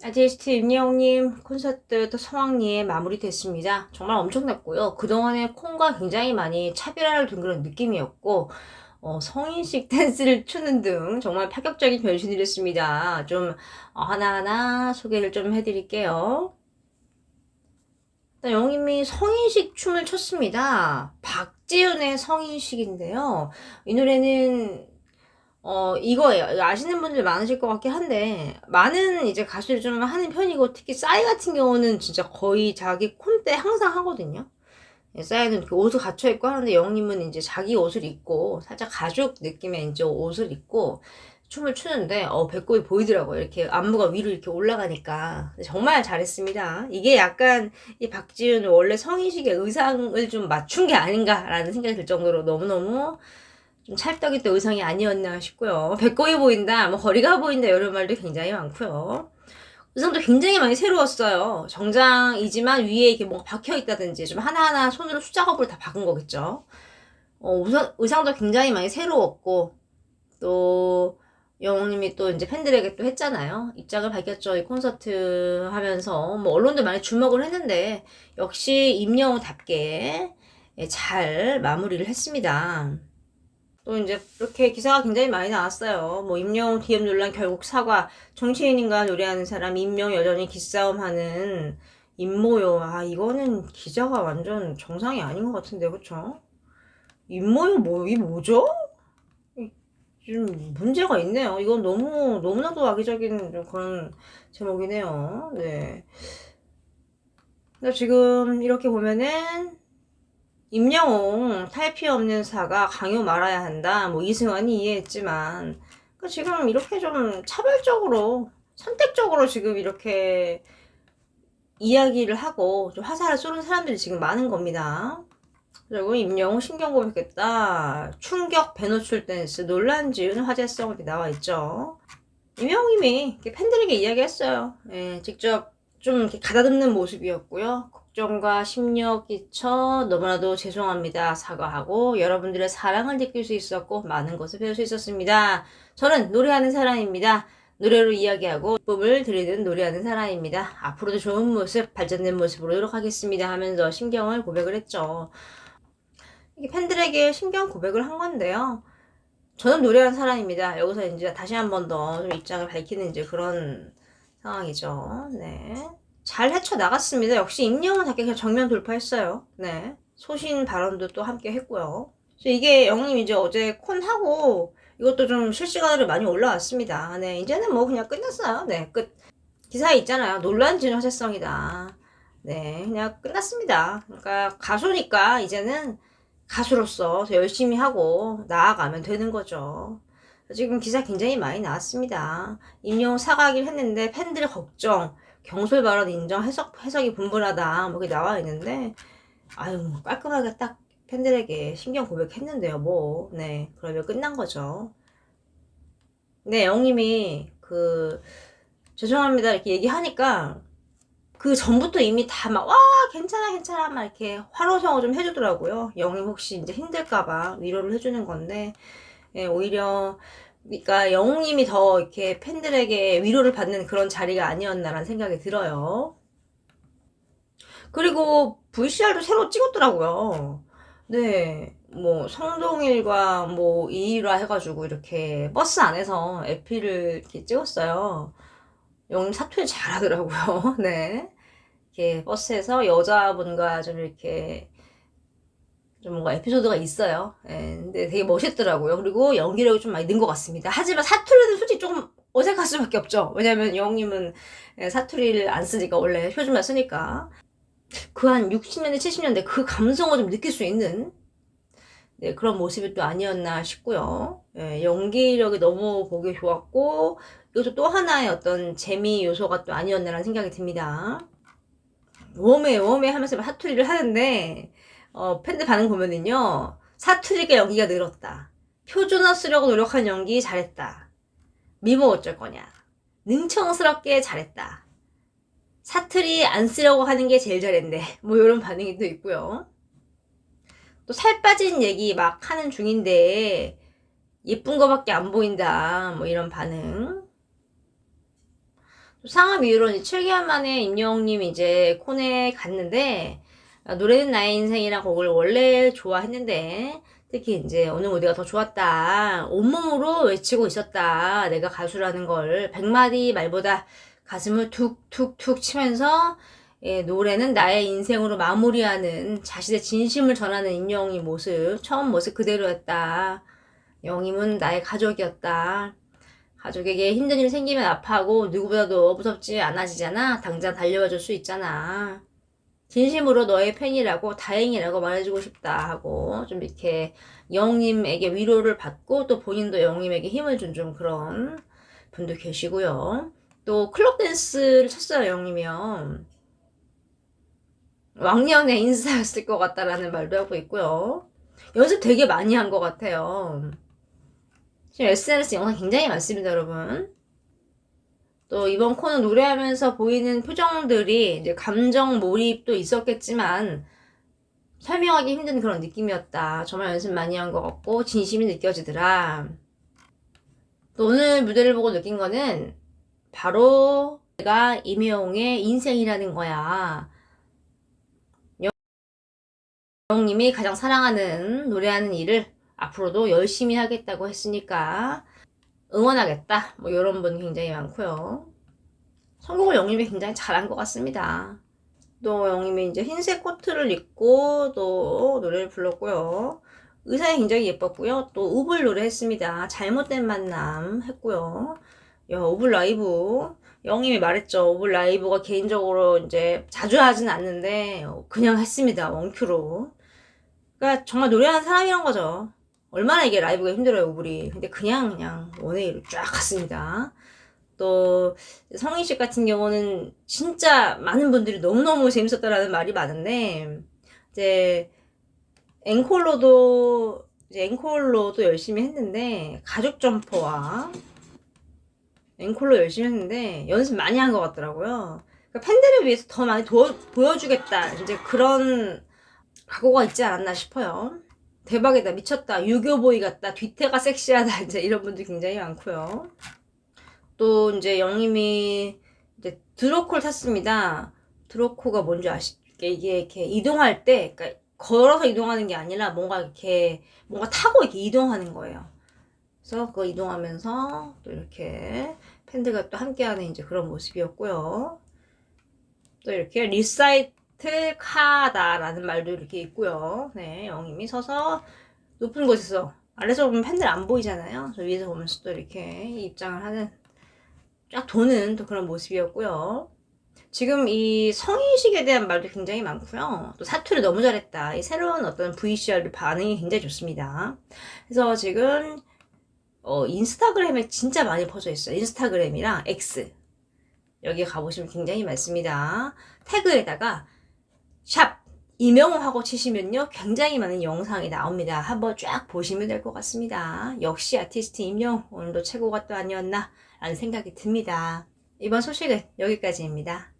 아티스트 임예홍님 콘서트 또 성황리에 마무리됐습니다. 정말 엄청났고요. 그동안에 콩과 굉장히 많이 차별화를 둔 그런 느낌이었고 어, 성인식 댄스를 추는 등 정말 파격적인 변신을 했습니다. 좀 어, 하나하나 소개를 좀 해드릴게요. 영임이 성인식 춤을 췄습니다. 박지윤의 성인식인데요. 이 노래는 어, 이거예요. 이거 아시는 분들 많으실 것 같긴 한데, 많은 이제 가수들 좀 하는 편이고, 특히 싸이 같은 경우는 진짜 거의 자기 콘때 항상 하거든요. 예, 싸이는 옷을 갖춰 입고 하는데, 영님은 이제 자기 옷을 입고, 살짝 가죽 느낌의 이제 옷을 입고, 춤을 추는데, 어, 배꼽이 보이더라고요. 이렇게 안무가 위로 이렇게 올라가니까. 정말 잘했습니다. 이게 약간, 이 박지윤 원래 성인식의 의상을 좀 맞춘 게 아닌가라는 생각이 들 정도로 너무너무 좀 찰떡이던 의상이 아니었나 싶고요. 배꼽이 보인다, 뭐 허리가 보인다 이런 말도 굉장히 많고요. 의상도 굉장히 많이 새로웠어요. 정장이지만 위에 이렇게 뭔가 박혀 있다든지 좀 하나하나 손으로 수작업을 다 박은 거겠죠. 어, 의상, 의상도 굉장히 많이 새로웠고 또 영웅님이 또 이제 팬들에게 또 했잖아요. 입장을 밝혔죠. 이 콘서트 하면서 뭐 언론도 많이 주목을 했는데 역시 임영웅답게 예, 잘 마무리를 했습니다. 또 이제 이렇게 기사가 굉장히 많이 나왔어요. 뭐 임영웅 DM 논란 결국 사과, 정치인인가 노래하는 사람 임명 여전히 기싸움하는 임모요. 아 이거는 기자가 완전 정상이 아닌 것 같은데 그쵸? 임모요 뭐 이 뭐죠? 이- 좀 문제가 있네요. 이건 너무 너무나도 악의적인 좀 그런 제목이네요. 네. 근데 지금 이렇게 보면은 임영웅 탈피 없는 사가 강요 말아야 한다. 뭐 이승환이 이해했지만 그 지금 이렇게 좀 차별적으로 선택적으로 지금 이렇게 이야기를 하고 좀 화살을 쏘는 사람들이 지금 많은 겁니다. 그리고 임영웅 신경 고백했다. 충격 배노출 댄스 논란 지은 화제성 이렇게 나와 있죠. 임영웅님이 팬들에게 이야기했어요. 예, 직접 좀 이렇게 가다듬는 모습이었고요. 걱정과 심력 끼쳐 너무나도 죄송합니다. 사과하고 여러분들의 사랑을 느낄 수 있었고 많은 것을 배울 수 있었습니다. 저는 노래하는 사람입니다. 노래로 이야기하고 기쁨을 드리는 노래하는 사람입니다. 앞으로도 좋은 모습, 발전된 모습으로 노력하겠습니다 하면서 심경을 고백을 했죠. 이게 팬들에게 심경 고백을 한 건데요. 저는 노래하는 사람입니다. 여기서 이제 다시 한 번더좀 입장을 밝히는 이제 그런 상황이죠. 네. 잘 헤쳐나갔습니다. 역시 임영웅 작게 정면 돌파했어요. 네. 소신 발언도 또 함께 했고요. 그래서 이게 영님 이제 어제 콘 하고 이것도 좀 실시간으로 많이 올라왔습니다. 네. 이제는 뭐 그냥 끝났어요. 네. 끝. 기사에 있잖아요. 논란지는 화제성이다. 네. 그냥 끝났습니다. 그러니까 가수니까 이제는 가수로서 더 열심히 하고 나아가면 되는 거죠. 지금 기사 굉장히 많이 나왔습니다. 임영웅 사과하기를 했는데 팬들 걱정, 경솔 발언 인정, 해석, 해석이 분분하다. 뭐 이렇게 나와 있는데, 아유, 깔끔하게 딱 팬들에게 신경 고백했는데요, 뭐. 네, 그러면 끝난 거죠. 네, 영님이 그, 죄송합니다. 이렇게 얘기하니까, 그 전부터 이미 다 막, 와, 괜찮아, 괜찮아. 막 이렇게 환호성을 좀 해주더라고요. 영님 혹시 이제 힘들까봐 위로를 해주는 건데, 예, 오히려, 그러니까 영웅님이 더 이렇게 팬들에게 위로를 받는 그런 자리가 아니었나라는 생각이 들어요. 그리고 VCR도 새로 찍었더라고요. 네, 뭐 성동일과 뭐 이일화 해가지고 이렇게 버스 안에서 에피를 이렇게 찍었어요. 영웅 사투리 잘하더라고요. 네, 이렇게 버스에서 여자분과 좀 이렇게 좀 뭔가 에피소드가 있어요. 예, 근데 되게 멋있더라고요. 그리고 연기력이 좀 많이 는 것 같습니다. 하지만 사투리는 솔직히 조금 어색할 수밖에 없죠. 왜냐면 영님은 예, 사투리를 안 쓰니까 원래 표준말 쓰니까 그 한 60년대 70년대 그 감성을 좀 느낄 수 있는 네, 그런 모습이 또 아니었나 싶고요. 예, 연기력이 너무 보기 좋았고 이것도 또 하나의 어떤 재미 요소가 또 아니었나라는 생각이 듭니다. 웜에 웜에 하면서 막 사투리를 하는데 어, 팬들 반응 보면은요, 사투리가 연기가 늘었다. 표준어 쓰려고 노력한 연기 잘했다. 미모 어쩔 거냐. 능청스럽게 잘했다. 사투리 안 쓰려고 하는 게 제일 잘했네. 뭐 이런 반응이 또 있고요. 또 살 빠진 얘기 막 하는 중인데 예쁜 거밖에 안 보인다. 뭐 이런 반응. 상암 이후로 이제 7개월 만에 임영웅님 이제 콘에 갔는데 아, 노래는 나의 인생이란 곡을 원래 좋아했는데 특히 이제 어느 무대가 더 좋았다 온몸으로 외치고 있었다 내가 가수라는 걸 백마디 말보다 가슴을 툭툭툭 치면서 예, 노래는 나의 인생으로 마무리하는 자신의 진심을 전하는 임영웅의 모습 처음 모습 그대로였다 영임은 나의 가족이었다 가족에게 힘든 일 생기면 아파하고 누구보다도 무섭지 않아지잖아. 당장 달려와 줄 수 있잖아. 진심으로 너의 팬이라고 다행이라고 말해주고 싶다 하고 좀 이렇게 영님에게 위로를 받고 또 본인도 영님에게 힘을 준 좀 그런 분도 계시고요. 또 클럽 댄스를 쳤어요 영님이요. 왕년의 인사였을 것 같다라는 말도 하고 있고요. 연습 되게 많이 한 것 같아요. 지금 SNS 영상 굉장히 많습니다, 여러분. 또 이번 코너 노래하면서 보이는 표정들이 이제 감정 몰입도 있었겠지만 설명하기 힘든 그런 느낌이었다. 정말 연습 많이 한 것 같고 진심이 느껴지더라. 또 오늘 무대를 보고 느낀 거는 바로 내가 임혜용의 인생이라는 거야. 영님이 가장 사랑하는 노래하는 일을 앞으로도 열심히 하겠다고 했으니까 응원하겠다. 뭐 이런 분 굉장히 많고요. 선곡을 영님이 굉장히 잘한 것 같습니다. 또 영님이 이제 흰색 코트를 입고 또 노래를 불렀고요. 의상이 굉장히 예뻤고요. 또 우불 노래 했습니다. 잘못된 만남 했고요. 야, 우불 라이브. 영님이 말했죠. 우불 라이브가 개인적으로 이제 자주 하진 않는데 그냥 했습니다. 원큐로. 그러니까 정말 노래하는 사람이란 거죠. 얼마나 이게 라이브가 힘들어요, 우리. 근데 그냥, 그냥 원웨이로 쫙 갔습니다. 또, 성인 씨 같은 경우는 진짜 많은 분들이 너무너무 재밌었다라는 말이 많은데, 이제, 앵콜로도, 이제 앵콜로도 열심히 했는데, 가죽 점퍼와 앵콜로 열심히 했는데, 연습 많이 한 것 같더라고요. 그러니까 팬들을 위해서 더 많이 도, 보여주겠다. 이제 그런 각오가 있지 않았나 싶어요. 대박이다 미쳤다 유교보이 같다 뒤태가 섹시하다 이제 이런 분들 굉장히 많고요. 또 이제 영님이 이제 드로콜 탔습니다. 드로코가 뭔지 아시죠 이게 이렇게 이동할 때 그러니까 걸어서 이동하는 게 아니라 뭔가 이렇게 뭔가 타고 이렇게 이동하는 거예요. 그래서 그거 이동하면서 또 이렇게 팬들과 또 함께하는 이제 그런 모습이었고요. 또 이렇게 리사이트 틀카다라는 말도 이렇게 있고요. 네, 영임이 서서 높은 곳에서 아래서 보면 팬들 안 보이잖아요. 저 위에서 보면서 또 이렇게 입장을 하는 쫙 도는 또 그런 모습이었고요. 지금 이 성인식에 대한 말도 굉장히 많고요. 또 사투를 너무 잘했다. 이 새로운 어떤 VCR 반응이 굉장히 좋습니다. 그래서 지금 어, 인스타그램에 진짜 많이 퍼져 있어요. 인스타그램이랑 X. 여기 가보시면 굉장히 많습니다. 태그에다가 샵 이명호하고 치시면요 굉장히 많은 영상이 나옵니다. 한번 쫙 보시면 될 것 같습니다. 역시 아티스트 임영 오늘도 최고가 또 아니었나 라는 생각이 듭니다. 이번 소식은 여기까지입니다.